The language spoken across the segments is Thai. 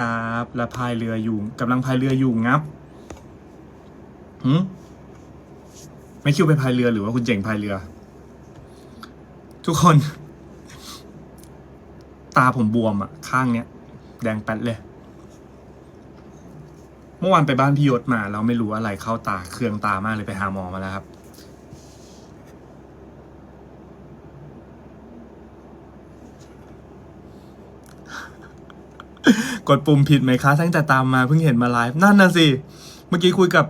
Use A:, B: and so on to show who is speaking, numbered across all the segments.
A: ครับแล้วพายเรืออยู่กำลังพายเรืออยู่งับหืมไม่คิวไปพายเรือหรือว่าคุณเจ๋งพายเรือ ทุกคน ตาผมบวมอะข้างเนี้ย แดงแป๊ดเลย เมื่อวานไปบ้านพี่ยศมาแล้วไม่รู้อะไรเข้าตาเครื่องตามากเลยไปหาหมอมาแล้วครับ กดปุ่มผิดไหมคะตั้งแต่ตามมาเพิ่งเห็นมาไลฟ์นั่นน่ะสิ เมื่อกี้คุยกับ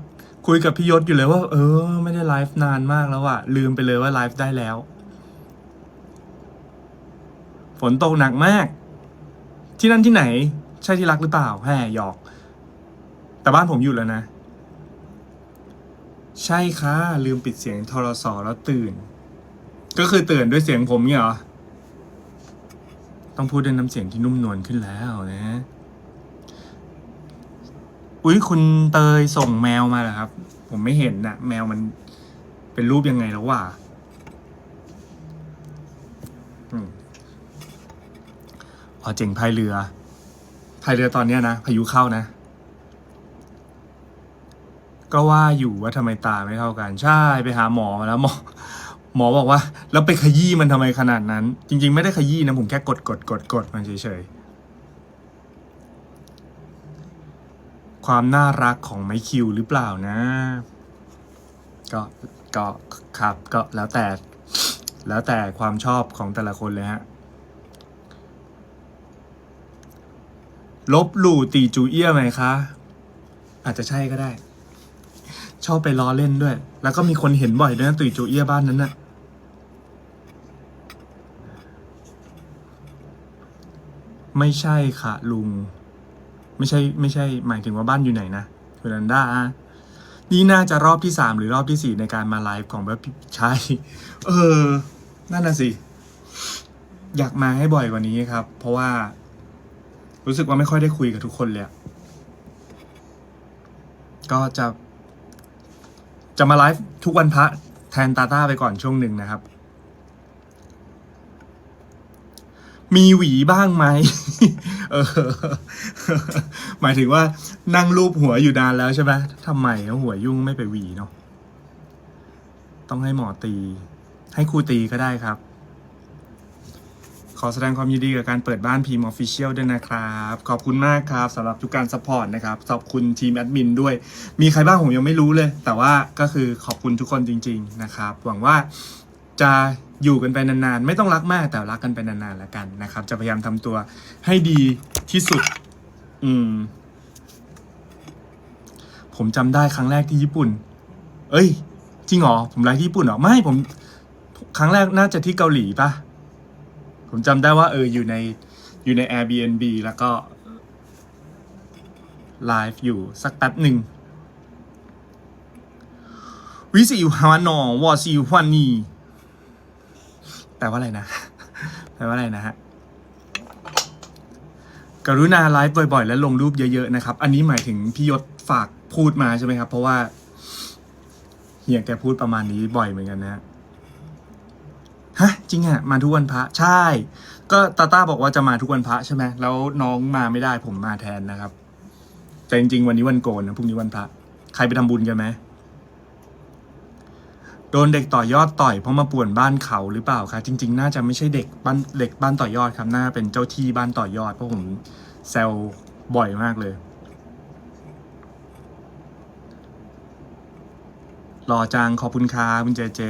A: คุยกับพี่ยศอยู่เลยว่า เออ ไม่ได้ไลฟ์นานมากแล้วอะลืมไปเลยว่าไลฟ์ได้แล้ว ฝนตกหนักมาก ที่นั่นที่ไหน ใช่ที่รักหรือเปล่าแห่หยอก แต่บ้านผมอยู่แล้วนะ ใช่ค่ะลืมปิดเสียงโทรศัพท์แล้วตื่น ก็คือตื่นด้วยเสียงผมเนี่ยเหรอต้องพูดด้วยน้ำเสียงที่นุ่มนวลขึ้นแล้วนะ อุ้ยคุณเตยส่งแมวมาเหรอครับ ผมไม่เห็นนะแมวมันเป็นรูปยังไงแล้ววะอืมอ๋อเจ๋งพายเรือพายเรือตอนเนี้ยนะพายุเข้านะ ก็ว่าอยู่ว่าทำไมตาไม่เท่ากัน ใช่ไปหาหมอมาแล้วหมอ หมอบอกว่า แล้วไปขยี้มันทำไมขนาดนั้น จริง ๆ ไม่ได้ขยี้นะผมแค่กดกดกดกดมันเฉยๆ ความน่ารักของไมคิวหรือเปล่านะ ก็ก็ครับก็แล้วแต่ แล้วแต่ความชอบของแต่ละคนเลยฮะลบหลู่ตีจูเอี้ยไหมคะ อาจจะใช่ก็ได้ ชอบไปล้อเล่นด้วย แล้วก็มีคนเห็นบ่อยด้วยนะตีจูเอี้ยบ้านนั้นน่ะไม่ใช่ค่ะลุง ไม่ใช่ไม่ใช่หมายถึงว่าบ้านอยู่ไหนนะคุณอันด้านี่น่าจะรอบที่สามหรือรอบที่สี่ในการมาไลฟ์ของแบบใช่เออ นั่นน่ะสิ อยากมาให้บ่อยกว่านี้ครับ เพราะว่า รู้สึกว่าไม่ค่อยได้คุยกับทุกคนเลยก็จะ จะมาไลฟ์ทุกวันพระแทนตาต้าไปก่อนช่วงหนึ่งนะครับ มีหวีบ้างไหมเออ หมายถึงว่านั่งรูปหัวอยู่นานแล้วใช่ไหมทำไมหัวยุ่งไม่ไปหวีเนาะต้องให้หมอตี ให้ครูตีก็ได้ครับ ขอแสดงความยินดีกับการเปิดบ้านพีมออฟฟิเชียลด้วยนะครับ ขอบคุณมากครับสำหรับทุกการสปอร์ตนะครับ ขอบคุณทีมแอดมินด้วย มีใครบ้างผมยังไม่รู้เลย แต่ว่าก็คือขอบคุณทุกคนจริง ๆ นะครับ หวังว่า จะอยู่กันไปนานๆ ไม่ต้องรักมากแต่รักกันไปนานๆแล้วกันนะครับ จะพยายามทำตัวให้ดีที่สุด อืม ผมจำได้ครั้งแรกที่ญี่ปุ่น เอ้ย จริงเหรอผมไลฟ์ที่ญี่ปุ่นเหรอไม่ผม ครั้งแรกน่าจะที่เกาหลีปะผมจำได้ว่า เอออยู่ในอยู่ใน Airbnb แล้วก็ไลฟ์อยู่สักแป๊บหนึ่งวิสิวฮานอวอซิวฮวานี ลว่าอะไรนะ แปลว่าอะไรนะฮะ กรุณาไลฟ์บ่อยๆ และลงรูปเยอะๆนะครับ อันนี้หมายถึงพี่ยศฝากพูดมาใช่ไหมครับ เพราะว่าเฮียแกพูดประมาณนี้บ่อยเหมือนกันนะฮะฮะจริงอะมาทุกวันพระใช่ ก็ตาต้าบอกว่าจะมาทุกวันพระใช่ไหมแล้วน้องมาไม่ได้ผมมาแทนนะครับ แต่จริงๆวันนี้วันโกนนะพรุ่งนี้วันพระ ใครไปทำบุญกันไหม โดนเด็กต่อยอดต่อยเพราะมาป่วนบ้านเขาหรือเปล่าคะจริง ๆ น่าจะไม่ใช่เด็กบ้านเด็กบ้านต่อยอดครับน่าเป็นเจ้าที่บ้านต่อยอดเพราะผมแซวบ่อยมากเลย รอจังขอบคุณครับคุณเจเจ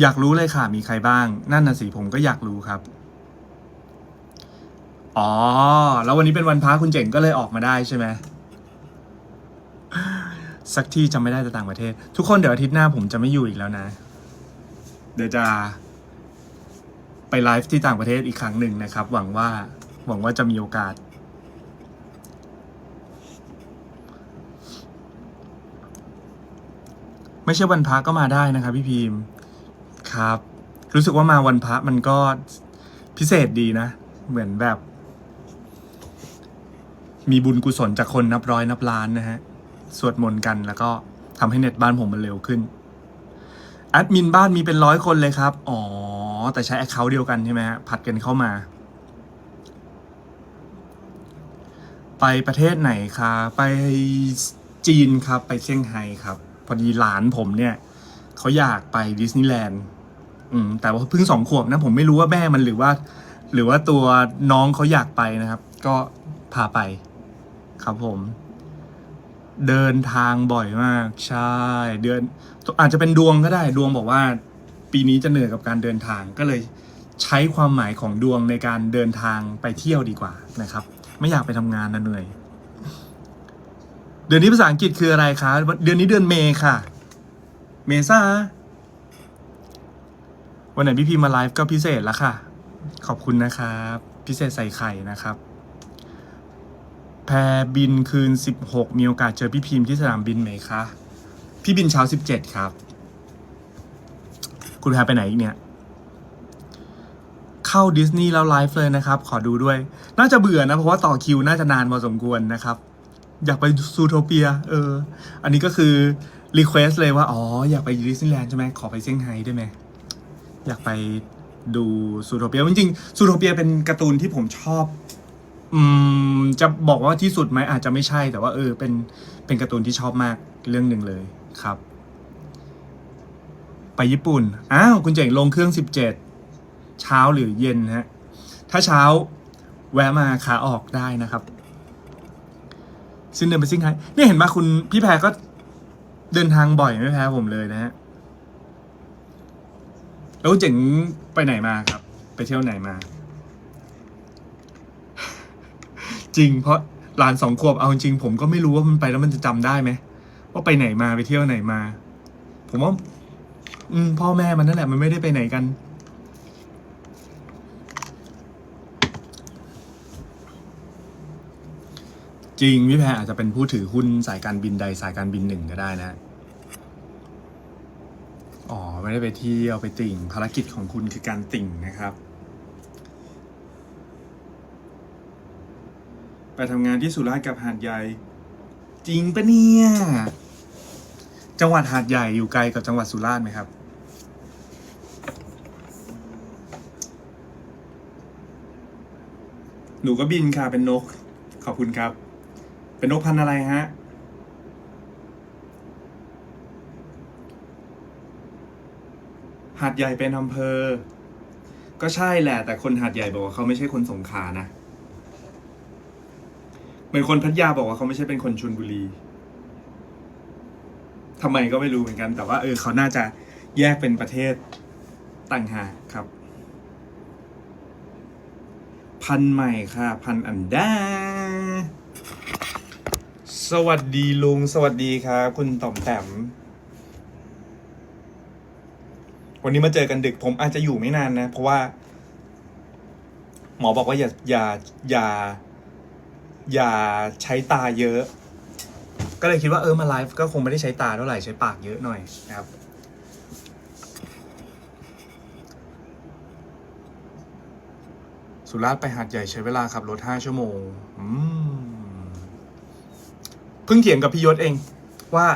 A: อยากรู้เลยค่ะ มีใครบ้าง นั่นน่ะสิผมก็อยากรู้ครับอ๋อ แล้ววันนี้เป็นวันพระคุณเจ๋งก็เลยออกมาได้ใช่ไหม สักที่จำไม่ได้แต่ต่างประเทศ ทุกคนเดี๋ยวอาทิตย์หน้าผมจะไม่อยู่อีกแล้วนะ เดี๋ยวจะไปไลฟ์ที่ต่างประเทศอีกครั้งหนึ่งนะครับ หวังว่าหวังว่าจะมีโอกาส ไม่ใช่วันพระก็มาได้นะครับ พี่พิมพ์ครับ รู้สึกว่ามาวันพระมันก็พิเศษดีนะ เหมือนแบบ มีบุญกุศลจากคนนับร้อยนับล้านนะฮะ สวดมนต์กันแล้วก็ทำให้เน็ตบ้านผมมันเร็วขึ้นแอดมินบ้านมีเป็นร้อยคนเลยครับ อ๋อ แต่ใช้แอคเคาท์เดียวกันใช่ไหมฮะ ผัดกันเข้ามา ไปประเทศไหนคะไปจีนครับ ไปเซี่ยงไฮ้ครับ พอดีหลานผมเนี่ยเขาอยากไปดิสนีย์แลนด์ อืม แต่ว่าเพิ่งสองขวบนะ ผมไม่รู้ว่าแม่มันหรือว่า หรือว่าตัวน้องเขาอยากไปนะครับ ก็พาไป ครับผม เดินทางบ่อยมาก ใช่ เดือน อาจจะเป็นดวงก็ได้ดวงบอกว่า ปีนี้จะเหนื่อยกับการเดินทางก็เลยใช้ความหมายของดวงในการเดินทางไปเที่ยวดีกว่านะครับ ไม่อยากไปทำงานนะเหนื่อย เดือนนี้ภาษาอังกฤษคืออะไรคะเดือนนี้เดือนเมย์ค่ะ เมษาวันไหนพี่พีมาไลฟ์ก็พิเศษล้วค่ะ ขอบคุณนะครับ พิเศษใส่ไข่นะครับ พรบินคืน 16 มีโอกาสเจอพี่พิมพ์ที่สนามบินไหมคะ พี่บินเช้า 17 ครับ คุณแพรไปไหนอีกเนี่ย เข้าดิสนีย์แล้วไลฟ์เลยนะครับ ขอดูด้วย น่าจะเบื่อนะ เพราะว่าต่อคิวน่าจะนานพอสมควรนะครับ อยากไปซูโทเปีย เออ อันนี้ก็คือรีเควสเลยว่า อ๋อ อยากไปดิสนีย์แลนด์ใช่ไหมขอไปเซี่ยงไฮ้ได้ไหมอยากไปดูซูโทเปีย จริงๆซูโทเปียเป็นการ์ตูนที่ผมชอบ อืมจะบอกว่าที่สุดไหมอาจจะไม่ใช่ แต่ว่าเออเป็นเป็นการ์ตูนที่ชอบมากเรื่องหนึ่งเลยครับ ไปญี่ปุ่นอ้าวคุณเจ๋งลงเครื่องสิบเจ็ดเช้าหรือเย็นฮะถ้าเช้าแวะมาขาออกได้นะครับซึ่งเดินไปซิ่งไฮ้เนี่ยเห็นไหมคุณพี่แพรก็เดินทางบ่อยไม่แพ้ผมเลยนะฮะแล้วเจ๋งไปไหนมาครับ ไปเที่ยวไหนมา จริงเพราะหลานสองขวบเอาจริงผมก็ไม่รู้ว่ามันไปแล้วมันจะจำได้ไหมว่าไปไหนมาไปเที่ยวไหนมา ผมว่าอืมพ่อแม่มันนั่นแหละมันไม่ได้ไปไหนกันจริงพี่แพรอาจจะเป็นผู้ถือหุ้นสายการบินใดสายการบินหนึ่งก็ได้นะ อ๋อ ไม่ได้ไปเที่ยวไปติ่ง ภารกิจของคุณคือการติ่งนะครับ ไปทำงานที่สุราษฎร์กับหาดใหญ่ จริงปะเนี่ย จังหวัดหาดใหญ่อยู่ไกลกับจังหวัดสุราษฎร์ไหมครับ หนูก็บินค่ะเป็นนก ขอบคุณครับ เป็นนกพันธุ์อะไรฮะหาดใหญ่เป็นอำเภอ ก็ใช่แหละ แต่คนหาดใหญ่บอกว่าเขาไม่ใช่คนสงขลานะ เหมือนคนพัทยาบอกว่าเขาไม่ใช่เป็นคนชลบุรีทำไมก็ไม่รู้เหมือนกัน แต่ว่าเออเขาน่าจะแยกเป็นประเทศต่างหากครับ พันใหม่ค่ะ พันอันดา สวัสดีลุง สวัสดีครับคุณต่อมแต้มวันนี้มาเจอกันดึกผมอาจจะอยู่ไม่นานนะ เพราะว่า หมอบอกว่าอย่าอย่าอย่า อย่าใช้ตาเยอะ ก็เลยคิดว่าเออมาไลฟ์ก็คงไม่ได้ใช้ตาเท่าไหร่ใช้ปากเยอะหน่อยนะครับสุราษฎร์ไปหาดใหญ่ใช้เวลาขับรถห้าชั่วโมงเพิ่งเถียงกับพี่ยศเอง ว่า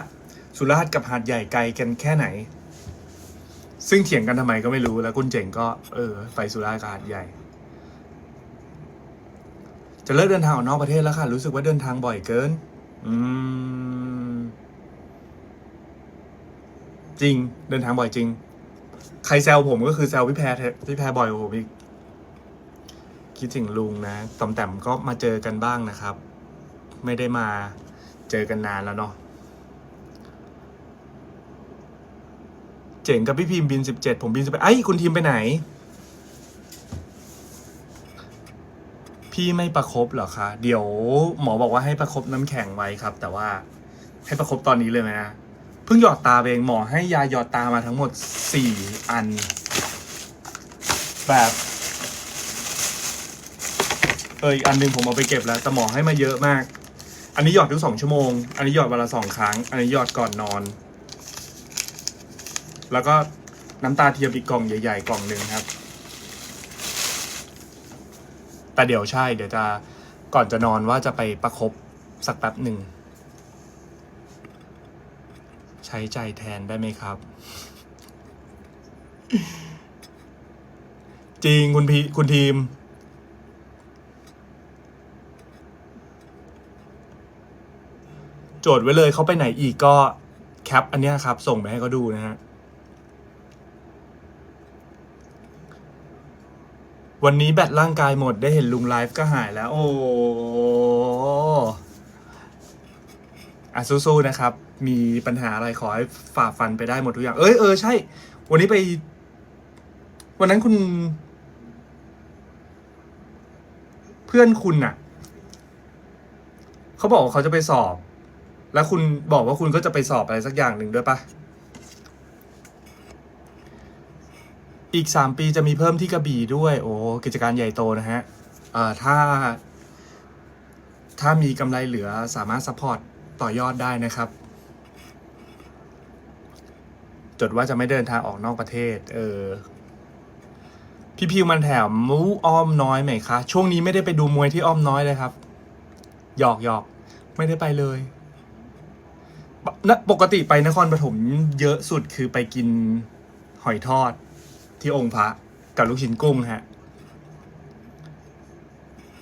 A: สุราษฎร์กับหาดใหญ่ไกลกันแค่ไหน ซึ่งเถียงกันทำไมก็ไม่รู้แล้วคุณเจ๋งก็เออไปสุราษฎร์กับหาดใหญ่ จะเลิกเดินทางออกนอกประเทศแล้วค่ะ รู้สึกว่าเดินทางบ่อยเกิน อืม จริง เดินทางบ่อยจริง ใครแซวผมก็คือแซวพี่แพรพี่แพรบ่อยกว่าผมอีก คิดถึงลุงนะตอมแต้มก็มาเจอกันบ้างนะครับ ไม่ได้มาเจอกันนานแล้วเนาะ เจ๋งกับพี่พิมพ์บินสิบเจ็ดผมบินสิบแปดไอ้คุณทีมไปไหน พี่ไม่ประครบเหรอคะ เดี๋ยวหมอบอกว่าให้ประครบน้ำแข็งไว้ครับ แต่ว่าให้ประครบตอนนี้เลยไหมนะเพิ่งหยอดตาเองหมอให้ยาหยอดตามาทั้งหมดสี่อัน แบบเอออีกอันหนึงผมเอาไปเก็บแล้วแต่หมอให้มาเยอะมาก อันนี้หยอดทุกสองชั่วโมง อันนี้หยอดวันละสองครั้ง อันนี้หยอดก่อนนอน แล้วก็น้ำตาเทียมอีกกล่องใหญ่ ๆ กล่องหนึ่งครับ แต่เดี๋ยวใช่ เดี๋ยวจะก่อนจะนอนว่าจะไปประครบสักแป๊บหนึ่ง ใช้ใจแทนได้ไหมครับ จริงคุณพีคุณทีม โจทย์ไว้เลยเขาไปไหนอีกก็แคปอันนี้ครับ ส่งไปให้เขาดูนะฮะ วันนี้แบตร่างกายหมดได้เห็นลุงไลฟ์ก็หายแล้ว โอ้อะสู้ๆนะครับ มีปัญหาอะไรขอให้ฝ่าฟันไปได้หมดทุกอย่าง เอ้ยเออใช่ วันนี้ไป วันนั้นคุณ เพื่อนคุณน่ะ เขาบอกว่าเขาจะไปสอบ แล้วคุณบอกว่าคุณก็จะไปสอบอะไรสักอย่างหนึ่งด้วยปะ อีกสามปีจะมีเพิ่มที่กระบี่ด้วย โอ้กิจการใหญ่โตนะฮะเอ่อถ้า ถ้ามีกำไรเหลือสามารถซัพพอร์ตต่อยอดได้นะครับ จดว่าจะไม่เดินทางออกนอกประเทศ เออพี่พิวมันแถมมูอ้อมน้อยไหมคะ ช่วงนี้ไม่ได้ไปดูมวยที่อ้อมน้อยเลยครับ หยอกหยอกไม่ได้ไปเลยนะปกติไปนครปฐมเยอะสุดคือไปกินหอยทอด ที่องค์พระกับลูกชิ้นกุ้งฮะ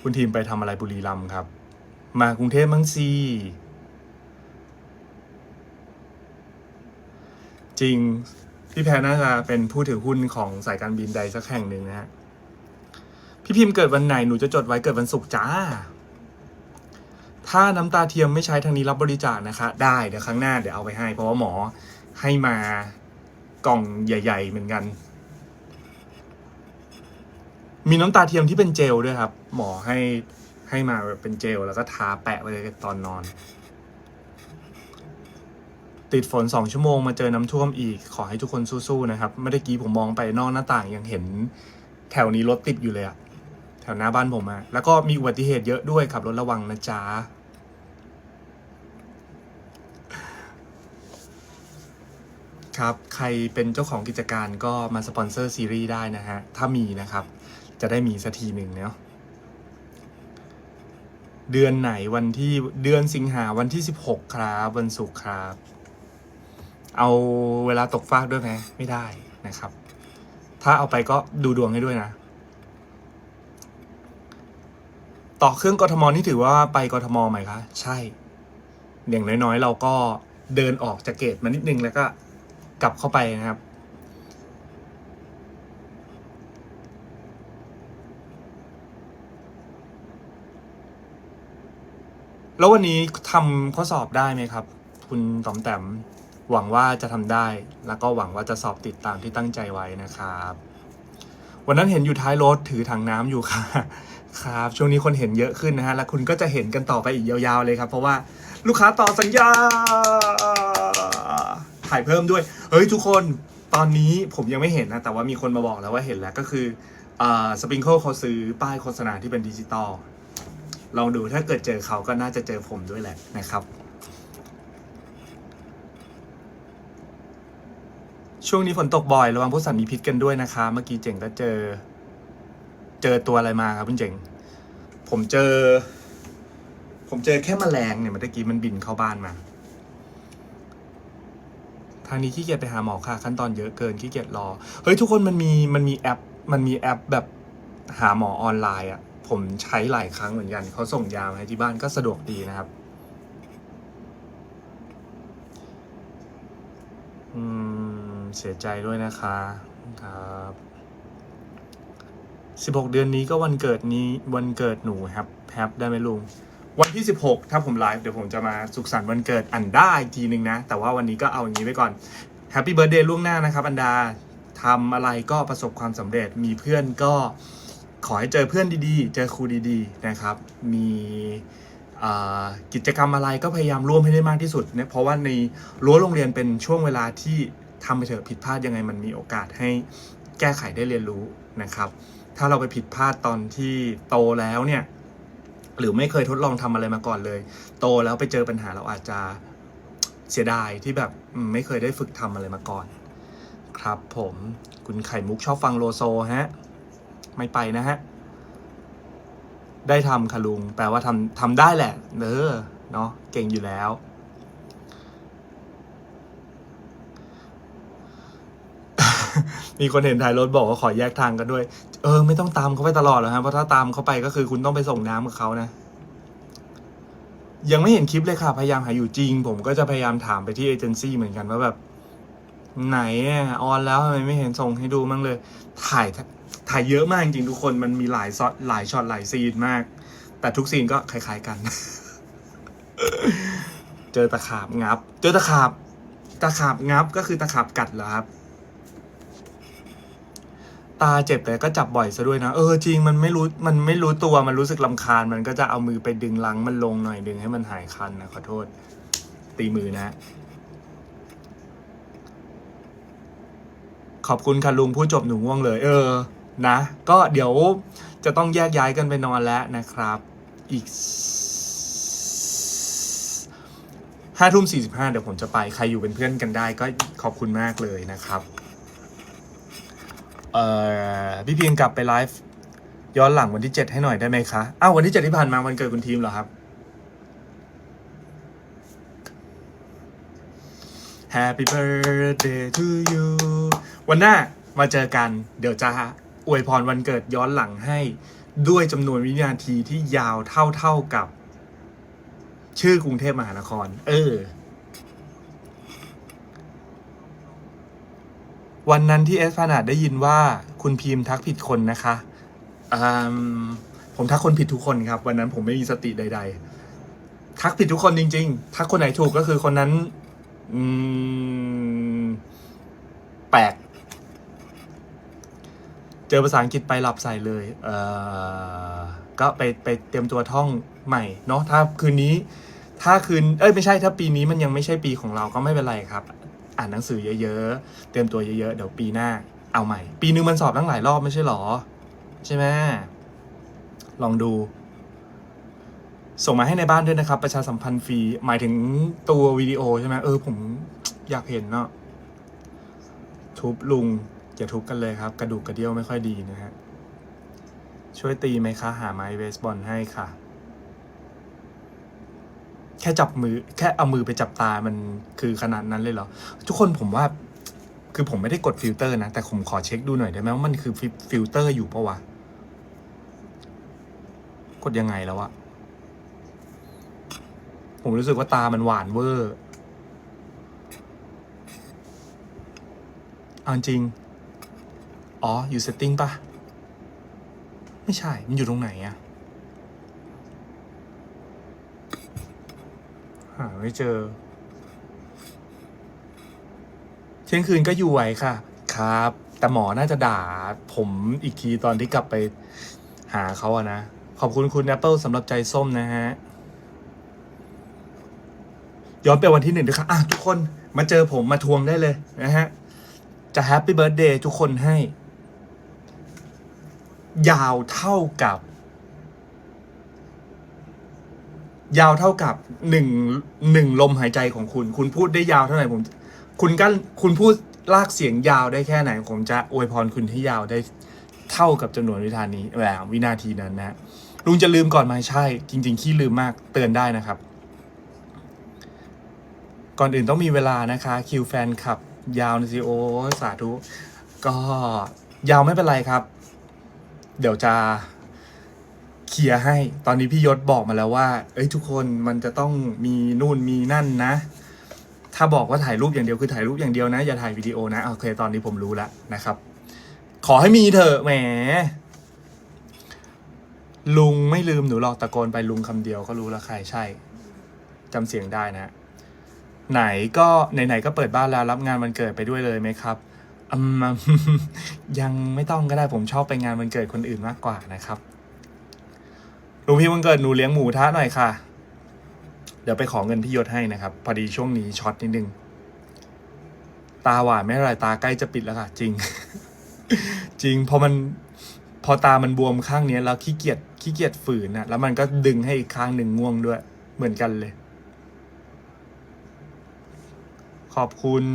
A: คุณทีมไปทำอะไรบุรีรัมย์ครับ มากรุงเทพมั้งซีจริงพี่แพรน่าจะเป็นผู้ถือหุ้นของสายการบินใดสักแห่งหนึ่งนะฮะ พี่พิมพ์เกิดวันไหนหนูจะจดไว้เกิดวันศุกร์จ้า ถ้าน้ำตาเทียมไม่ใช้ทางนี้รับบริจาคนะคะ ได้เดี๋ยวครั้งหน้าเดี๋ยวเอาไปให้ เพราะว่าหมอให้มากล่องใหญ่ ๆ เหมือนกัน มีน้ำตาเทียมที่เป็นเจลด้วยครับ หมอให้ให้มาแบบเป็นเจลแล้วก็ทาแปะไว้เลยตอนนอน ติดฝนสองชั่วโมงมาเจอน้ำท่วมอีกขอให้ทุกคนสู้ๆนะครับ เมื่อกี้ผมมองไปนอกหน้าต่างยังเห็น แถวนี้รถติดอยู่เลยอะแถวหน้าบ้านผมอะแล้วก็มีอุบัติเหตุเยอะด้วยขับรถระวังนะจ๊ะครับ ใครเป็นเจ้าของกิจการก็มาสปอนเซอร์ซีรีส์ได้นะฮะ ถ้ามีนะครับ จะได้มีสักทีหนึ่งเนาะเดือนไหนวันที่เดือนสิงหาวันที่16ครับวันศุกร์ครับ เอาเวลาตกฟากด้วยไหมไม่ได้นะครับ ถ้าเอาไปก็ดูดวงให้ด้วยนะ ต่อเครื่องกทมนี่ถือว่าไปกทมไหมคะใช่ อย่างน้อยๆ เราก็เดินออกจากเกตมานิดนึงแล้วก็กลับเข้าไปนะครับ แล้ววันนี้ทำข้อสอบได้ไหมครับ คุณต๋อมแต้มหวังว่าจะทำได้ แล้วก็หวังว่าจะสอบติดตามที่ตั้งใจไว้นะครับ วันนั้นเห็นอยู่ท้ายรถถือถังน้ำอยู่ค่ะ ครับ ช่วงนี้คนเห็นเยอะขึ้นนะฮะ แล้วคุณก็จะเห็นกันต่อไปอีกยาวๆเลยครับ เพราะว่าลูกค้าต่อสัญญา ถ่ายเพิ่มด้วย เฮ้ยทุกคนตอนนี้ผมยังไม่เห็นนะ แต่ว่ามีคนมาบอกแล้วว่าเห็นแล้วก็คือสปริงเกิลเขาซื้อป้ายโฆษณาที่เป็นดิจิตอล ลองดูถ้าเกิดเจอเขาก็น่าจะเจอผมด้วยแหละนะครับ ช่วงนี้ฝนตกบ่อยระวังพวกสัตว์มีพิษกันด้วยนะคะ เมื่อกี้เจ๋งก็เจอ เจอตัวอะไรมาครับคุณเจ๋ง ผมเจอ ผมเจอแค่แมลงเนี่ยเมื่อกี้มันบินเข้าบ้านมาทางนี้ขี้เกียจไปหาหมอค่ะขั้นตอนเยอะเกินขี้เกียจรอ เฮ้ยทุกคนมันมีมันมีแอป มันมีแอปแบบหาหมอออนไลน์อะ่ะ ผมใช้หลายครั้งเหมือนกัน เขาส่งยามาให้ที่บ้านก็สะดวกดีนะครับ อืม เสียใจด้วยนะคะครับสิบหกเดือนนี้ก็วันเกิดนี้วันเกิดหนูแฮปแฮปได้ไหมลุง วันที่ 16 ถ้าผมไลฟ์เดี๋ยวผมจะมาสุขสันต์วันเกิดอันดาอีกทีหนึ่งนะ แต่ว่าวันนี้ก็เอาอย่างนี้ไว้ก่อนแฮปปี้เบิร์ดเดย์ล่วงหน้านะครับ อันดาทำอะไรก็ประสบความสำเร็จมีเพื่อนก็ ขอให้เจอเพื่อนดีๆ เจอครูดีๆนะครับ มีกิจกรรมอะไรก็พยายามร่วมให้ได้มากที่สุดเนี่ยเพราะว่าในรั้วโรงเรียนเป็นช่วงเวลาที่ทำไปเถอะผิดพลาดยังไงมันมีโอกาสให้แก้ไขได้เรียนรู้นะครับ ถ้าเราไปผิดพลาดตอนที่โตแล้วเนี่ยหรือไม่เคยทดลองทำอะไรมาก่อนเลย โตแล้วไปเจอปัญหาเราอาจจะเสียดายที่แบบไม่เคยได้ฝึกทำอะไรมาก่อน ครับผมคุณไข่มุกชอบฟังโลโซฮะ ไม่ไปนะฮะ ได้ทำค่ะลุง แปลว่าทำทำได้แหละ เออ เนาะเก่งอยู่แล้ว มีคนเห็นถ่ายรถบอกว่าขอแยกทางกันด้วย เออ ไม่ต้องตามเขาไปตลอดหรอกครับเพราะถ้าตามเขาไปก็คือคุณต้องไปส่งน้ำกับเขานะ ยังไม่เห็นคลิปเลยค่ะ พยายามหาอยู่จริง ผมก็จะพยายามถามไปที่เอเจนซี่เหมือนกันว่าแบบไหนอะออนแล้วทำไมไม่เห็นส่งให้ดูมั้งเลย ถ่าย ถ่ายเยอะมากจริงๆทุกคนมันมีหลายช็อตหลายช็อตหลายซีนมาก แต่ทุกซีนก็คล้าย ๆกัน เจอตะขาบงับ เจอตะขาบตะขาบงับก็คือตะขาบกัดเหรอครับ ตาเจ็บแต่ก็จับบ่อยซะด้วยนะ เออจริงมันไม่รู้มันไม่รู้ตัวมันรู้สึกลำคาญ มันก็จะเอามือไปดึงลังมันลงหน่อยดึงให้มันหายคันนะขอโทษ ตีมือนะขอบคุณค่ะลุงผู้จบหนูง่วงเลย เออ นะ ก็เดี๋ยวจะต้องแยกย้ายกันไปนอนแล้วนะครับ อีกห้าทุ่มสี่สิบห้าเดี๋ยวผมจะไปใครอยู่เป็นเพื่อนกันได้ก็ขอบคุณมากเลยนะครับ เอ่อ พี่เพียงกลับไปไลฟ์ย้อนหลังวันที่เจ็ดให้หน่อยได้ไหมคะ อ้าววันที่เจ็ดที่ผ่านมาวันเกิดคุณทีมเหรอครับ Happy birthday to you วันหน้ามาเจอกัน เดี๋ยวจะ อวยพรวันเกิดย้อนหลังให้ด้วยจำนวนวินาทีที่ยาวเท่าเท่าๆกับ ชื่อกรุงเทพมหานคร เออ วันนั้นที่เอสพานาดได้ยินว่าคุณพีมทักผิดคนนะคะอืมผมทักคนผิดทุกคนครับ วันนั้นผมไม่มีสติใด ๆ ทักผิดทุกคนจริง ๆ ทักคนไหนถูกก็คือคนนั้น อืม แปลก เจอภาษาอังกฤษไปหลับใส่เลยเออก็ไปไปเตรียมตัวท่องใหม่เนาะถ้าคืนนี้ถ้าคืนเอ้ยไม่ใช่ถ้าปีนี้มันยังไม่ใช่ปีของเราก็ไม่เป็นไรครับ อ่านหนังสือเยอะๆ เตรียมตัวเยอะๆ เดี๋ยวปีหน้าเอาใหม่ ปีนึงมันสอบตั้งหลายรอบไม่ใช่หรอ ใช่ไหมลองดู ส่งมาให้ในบ้านด้วยนะครับ ประชาสัมพันธ์ฟรีหมายถึงตัววิดีโอใช่ไหมเออผมอยากเห็นเนาะทุบลุง อย่าทุบกันเลยครับ กระดูกกระเดี่ยวไม่ค่อยดีนะฮะ ช่วยตีไหมคะ หาไม้เบสบอลให้ค่ะ แค่จับมือ แค่เอามือไปจับตามันคือขนาดนั้นเลยเหรอ ทุกคนผมว่า คือผมไม่ได้กดฟิลเตอร์นะ แต่ผมขอเช็คดูหน่อยได้ไหมว่ามันคือฟิฟิลเตอร์อยู่ปะวะ กดยังไงแล้วอะผมรู้สึกว่าตามันหวานเวอร์เอาจริง อ๋อ อยู่เซตติ้งปะไม่ใช่ มันอยู่ตรงไหนอะหาไม่เจอ เที่ยงคืนก็อยู่ไหวค่ะ ครับ แต่หมอน่าจะด่าผมอีกทีตอนที่กลับไปหาเขาอะนะ ขอบคุณคุณ Apple สำหรับใจส้มนะฮะ ย้อนไปวันที่หนึ่งด้วยครับอะ ทุกคนมาเจอผมมาทวงได้เลยนะฮะ จะแฮปปี้เบิร์ดเดย์ทุกคนให้ ยาวเท่ากับ ยาวเท่ากับหนึ่งหนึ่งลมหายใจของคุณ คุณพูดได้ยาวเท่าไหร่ผม คุณก็คุณพูดลากเสียงยาวได้แค่ไหนผมจะอวยพรคุณให้ยาวได้เท่ากับจำนวนวินาทีนี้แบบวินาทีนั้นนะลุงจะลืมก่อนไหมใช่ จริง ๆ ขี้ลืมมากเตือนได้นะครับ ก่อนอื่นต้องมีเวลานะคะ คิวแฟนคลับ ยาวนะสิโอสาธุ ก็ยาวไม่เป็นไรครับ เดี๋ยวจะเคลียร์ให้ ตอนนี้พี่ยศบอกมาแล้วว่า เอ้ยทุกคนมันจะต้องมีนู่นมีนั่นนะ ถ้าบอกว่าถ่ายรูปอย่างเดียวคือถ่ายรูปอย่างเดียวนะ อย่าถ่ายวิดีโอนะโอเคตอนนี้ผมรู้แล้วนะครับ ขอให้มีเถอะแหม ลุงไม่ลืมหนูหรอกตะโกนไปลุงคำเดียวก็รู้แล้วใครใช่จำเสียงได้นะ ไหนก็ไหนๆก็เปิดบ้านแล้วรับงานวันเกิดไปด้วยเลยไหมครับ อืมยังไม่ต้องก็ได้ผมชอบไปงานวันเกิดคนอื่นมากกว่านะครับลุงพี่วันเกิดหนูเลี้ยงหมูทะหน่อยค่ะ เดี๋ยวไปขอเงินพี่ยศให้นะครับ พอดีช่วงนี้ช็อตนิดนึง ตาหวานไม่ไรตาใกล้จะปิดแล้วค่ะ จริง จริงพอมันพอตามันบวมข้างเนี้ยแล้วขี้เกียจขี้เกียจฝืนนะแล้วมันก็ดึงให้อีกข้างหนึ่งง่วงด้วย เหมือนกันเลย ขอบคุณ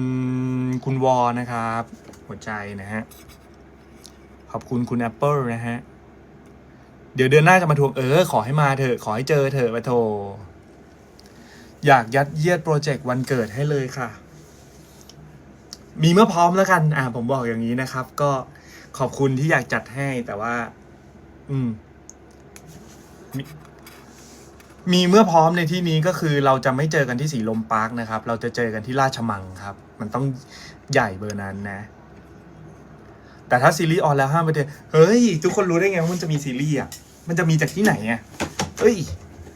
A: คุณวอนะครับ หัวใจนะฮะ ขอบคุณคุณ Apple นะฮะ เดี๋ยวเดือนหน้าจะมาทวงเออ ขอให้มาเถอะ ขอให้เจอเถอะมาโท อยากยัดเยียดโปรเจกต์วันเกิดให้เลยค่ะ มีเมื่อพร้อมแล้วกัน อ่าผมบอกอย่างนี้นะครับ ก็ขอบคุณที่อยากจัดให้แต่ว่า อืม มีเมื่อพร้อมในที่นี้ก็คือเราจะไม่เจอกันที่สีลมปาร์คนะครับ เราจะเจอกันที่ราชมังครับ มันต้องใหญ่เบอร์นั้นนะ แต่ถ้าซีรีส์ออนแล้วห้ามไปเจอเฮ้ย ทุกคนรู้ได้ไงว่ามันจะมีซีรีส์อะ มันจะมีจากที่ไหนอะเฮ้ย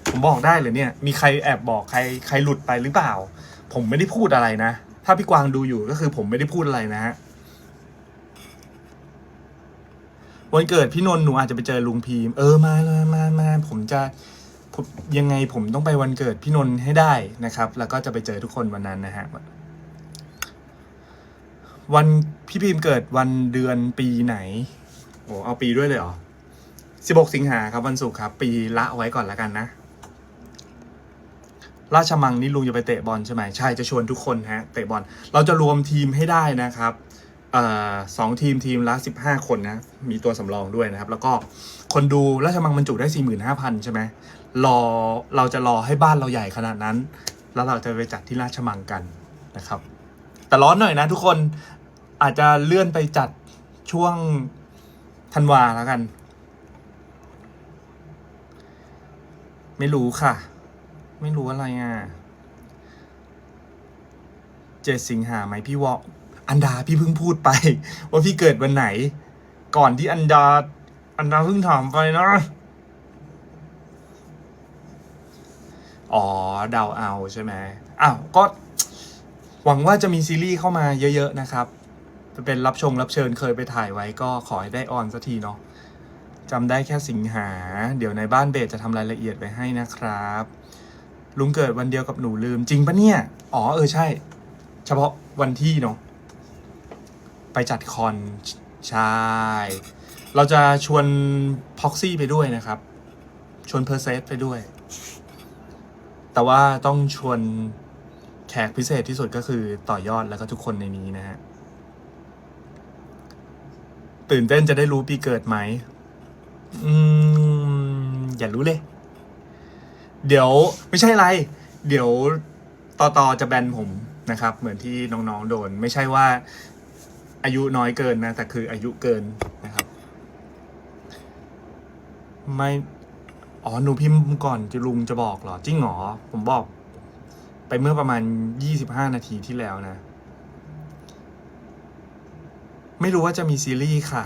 A: ผมบอกได้เลยเนี่ย มีใครแอบบอกใครใครหลุดไปหรือเปล่า ผมไม่ได้พูดอะไรนะ ถ้าพี่กวางดูอยู่ก็คือผมไม่ได้พูดอะไรนะฮะวันเกิดพี่นนท์หนูอาจจะไปเจอลุงพีม เออมามามามาผมจะ ผมยังไงผมต้องไปวันเกิดพี่นนท์ให้ได้นะครับ แล้วก็จะไปเจอทุกคนวันนั้นนะฮะวันพี่พีมเกิดวันเดือนปีไหนโอ้เอาปีด้วยเลยเหรอ16สิงหาครับวันศุกร์ครับ ปีละเอาไว้ก่อนแล้วกันนะ ราชมังนี่ลุงจะไปเตะบอลใช่ไหมใช่จะชวนทุกคนฮะเตะบอลเราจะรวมทีมให้ได้นะครับออสองทีมทีมละสิบห้าคนนะ มีตัวสำรองด้วยนะครับ แล้วก็คนดูราชมังบรรจุได้สี่หมื่นห้าพันใช่ไหม รอเราจะรอให้บ้านเราใหญ่ขนาดนั้น แล้วเราจะไปจัดที่ราชมังกันนะครับ แต่ร้อนหน่อยนะทุกคนอาจจะเลื่อนไปจัดช่วงธันวาแล้วกัน ไม่รู้ค่ะ ไม่รู้อะไรอะเจ็ดสิงหาไหมพี่วออันดาพี่เพิ่งพูดไป ว่าพี่เกิดวันไหน ก่อนที่อันดา อันดาเพิ่งถามไปนะ อ๋อเดาเอาใช่ไหมอ้าวก็หวังว่าจะมีซีรีส์เข้ามาเยอะ ๆ นะครับจะเป็นรับชงรับเชิญเคยไปถ่ายไว้ก็ขอให้ได้ออนสักทีเนาะจำได้แค่สิงหา เดี๋ยวในบ้านเบสจะทำรายละเอียดไว้ให้นะครับ ลุงเกิดวันเดียวกับหนูลืมจริงปะเนี่ย อ๋อเออใช่ เฉพาะวันที่เนาะไปจัดคอนใช่ เราจะชวนพ็อกซี่ไปด้วยนะครับ ชวนเพอร์เซสไปด้วย แต่ว่าต้องชวนแขกพิเศษที่สุดก็คือต่อยอดแล้วก็ทุกคนในนี้นะฮะ ตื่นเต้นจะได้รู้ปีเกิดไหม อืม อย่ารู้เลย เดี๋ยวไม่ใช่อะไร เดี๋ยวต่อต่อจะแบนผมนะครับ เหมือนที่น้องๆโดน ไม่ใช่ว่า อายุน้อยเกินนะ แต่คืออายุเกินนะครับ ไม่ อ๋อหนูพิมพ์ก่อนจะลุงจะบอกเหรอจริงเหรอผมบอก ไปเมื่อประมาณยี่สิบห้านาทีที่แล้วนะ ไม่รู้ว่าจะมีซีรีส์ค่ะ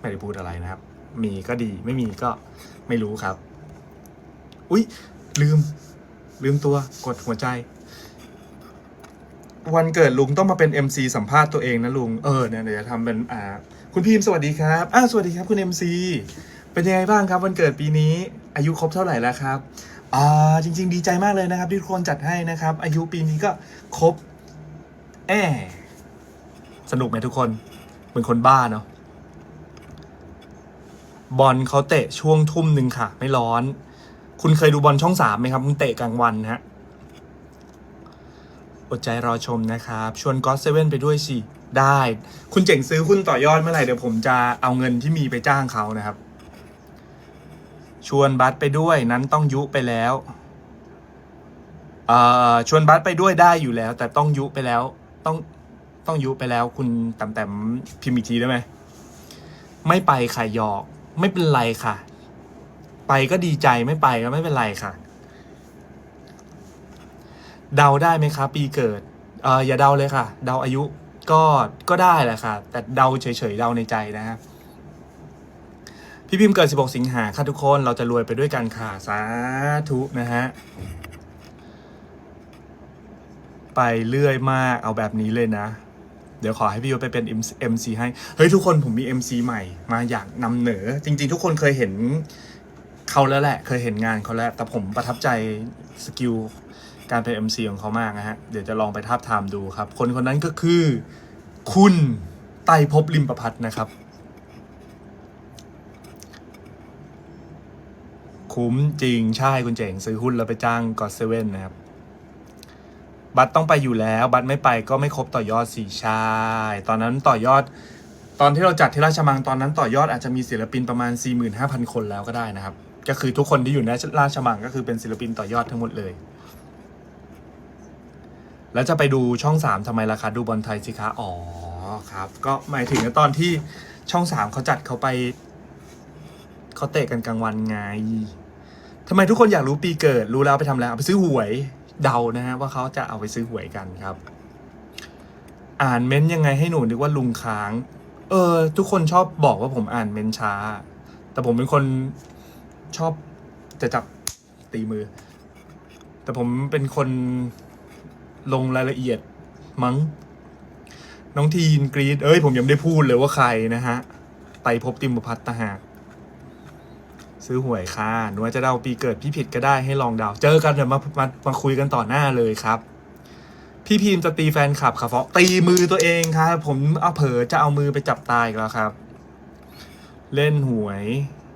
A: ไม่ได้พูดอะไรนะครับ มีก็ดีไม่มีก็ไม่รู้ครับ อุ๊ย ลืม ลืมตัวกดหัวใจ วันเกิดลุงต้องมาเป็น MC สัมภาษณ์ตัวเองนะลุง เออเนี่ยเดี๋ยวจะทำเป็นอ่าคุณพิมพ์สวัสดีครับ อ้าวสวัสดีครับ คุณ MC เป็นยังไงบ้างครับวันเกิดปีนี้อายุครบเท่าไหร่แล้วครับอ่าจริง ๆ ดีใจมากเลยนะครับ ที่ทุกคนจัดให้นะครับ อายุปีนี้ก็ครบแอสนุกไหมทุกคนเป็นคนบ้าเนาะบอลเขาเตะช่วงทุ่มหนึ่งค่ะ ไม่ร้อน คุณเคยดูบอลช่องสามไหมครับมันเตะกลางวันฮะอดใจรอชมนะครับ ชวนก็อตเซเว่นไปด้วยสิ ได้ คุณเจ๋งซื้อหุ้นต่อยอดเมื่อไหร่เดี๋ยวผมจะเอาเงินที่มีไปจ้างเขานะครับ ชวนบัสไปด้วยนั้นต้องยุไปแล้วเอ่อชวนบัสไปด้วยได้อยู่แล้ว แต่ต้องยุไปแล้วต้องต้องยุไปแล้ว คุณแต้มแต้มพิมพ์อีกทีได้ไหมไม่ไปค่ะหยอก ไม่เป็นไรค่ะ ไปก็ดีใจไม่ไปก็ไม่เป็นไรค่ะ เดาได้ไหมคะปีเกิดเอออย่าเดาเลยค่ะ เดาอายุก็ก็ได้แหละค่ะ แต่เดาเฉยๆเดาในใจนะครับ พี่พิมพ์เกิด 16 สิงหาค่ะทุกคนเราจะรวยไปด้วยกันค่ะ สาธุนะฮะ ไปเรื่อยมากเอาแบบนี้เลยนะ เดี๋ยวขอให้พี่โยไปเป็น MC ให้ เฮ้ยทุกคนผมมี MC ใหม่มาอยากนำเหนอ จริง ๆ ทุกคนเคยเห็นเขาแล้วแหละ เคยเห็นงานเขาแล้ว แต่ผมประทับใจสกิลการเป็น MC ของเขามากนะฮะ เดี๋ยวจะลองไปทาบทามดูครับ คนคนนั้นก็คือ คุณไตรภพลิมประพัฒน์นะครับ คุ้มจริงใช่คุณเจ๋งซื้อหุ้นแล้วไปจ้างกอดเซเว่นนะครับ บัตรต้องไปอยู่แล้ว บัตรไม่ไปก็ไม่ครบต่อยอดสี่ใช่ตอนนั้นต่อยอด ตอนที่เราจัดที่ราชมังตอนนั้นต่อยอดอาจจะมีศิลปินประมาณ 45,000 คนแล้วก็ได้นะครับ ก็คือทุกคนที่อยู่ในราชมังก็คือเป็นศิลปินต่อยอดทั้งหมดเลย แล้วจะไปดูช่องสามทำไมล่ะคะดูบอลไทยสิคะอ๋อครับ ก็หมายถึงตอนที่ช่องสามเขาจัดเขาไปเขาเตะกันกลางวันไง ทำไมทุกคนอยากรู้ปีเกิด รู้แล้วไปทำอะไรเอาไปซื้อหวยเดานะฮะว่าเขาจะเอาไปซื้อหวยกันครับ อ่านเม้นยังไงให้หนูนึกว่าลุงค้าง เออ ทุกคนชอบบอกว่าผมอ่านเม้นช้า แต่ผมเป็นคนชอบจะจับตีมือ แต่ผมเป็นคนลงรายละเอียดมั้ง น้องทีนกรีดเอ้ย ผมยังไม่ได้พูดเลยว่าใครนะฮะไปพบติมพัฒน์ตาหาก ซื้อหวยค่ะหนูว่าจะเดาปีเกิดพี่ผิดก็ได้ให้ลองเดา เจอกันเดี๋ยวมามามาคุยกันต่อหน้าเลยครับ พี่พีมจะตีแฟนคลับครับเพราะตีมือตัวเองครับ ผมเอาเผลอจะเอามือไปจับตายแล้วครับ เล่นหวย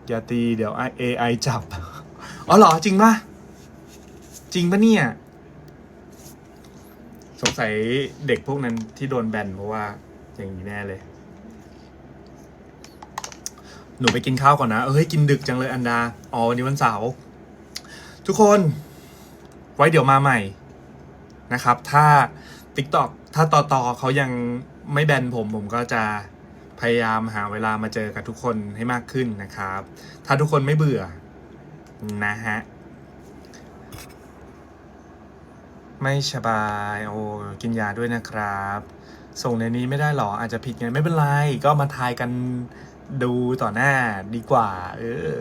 A: อย่าตีเดี๋ยว AI จับ อ๋อเหรอจริงปะจริงปะเนี่ย สงสัยเด็กพวกนั้นที่โดนแบนเพราะว่าอย่างนี้แน่เลย หนูไปกินข้าวก่อนนะ เอ้ยกินดึกจังเลยอันดา อ๋อวันนี้วันเสาร์ทุกคน ไว้เดี๋ยวมาใหม่นะครับ ถ้า TikTok ถ้าต่อต่อเขายังไม่แบนผมผมก็จะพยายามหาเวลามาเจอกับทุกคนให้มากขึ้นนะครับ ถ้าทุกคนไม่เบื่อนะฮะ ไม่สบาย โอ้กินยาด้วยนะครับ ส่งในนี้ไม่ได้หรออาจจะผิดไงไม่เป็นไร ก็มาทายกัน ดูต่อหน้าดีกว่า เออ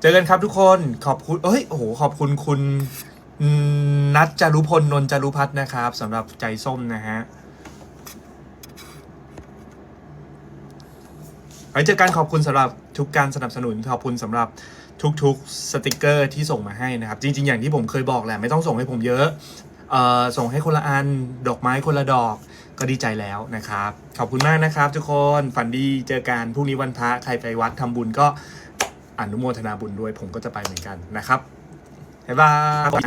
A: เจอกันครับทุกคนขอบคุณเอ้ยโอ้โหขอบคุณคุณนัทจารุพลนนจารุพัฒนะครับสำหรับใจส้มนะฮะไว้เจอกันขอบคุณสำหรับทุกการสนับสนุนขอบคุณสำหรับทุกๆสติกเกอร์ที่ส่งมาให้นะครับ จริง ๆ อย่างที่ผมเคยบอกแหละไม่ต้องส่งให้ผมเยอะเอ่อส่งให้คนละอัน ดอกไม้คนละดอก ก็ดีใจแล้วนะครับ ขอบคุณมากนะครับทุกคนฝันดีเจอกันพรุ่งนี้วันพระใครไปวัดทำบุญก็อนุโมทนาบุญด้วยผมก็จะไปเหมือนกันนะครับบ๊ายบาย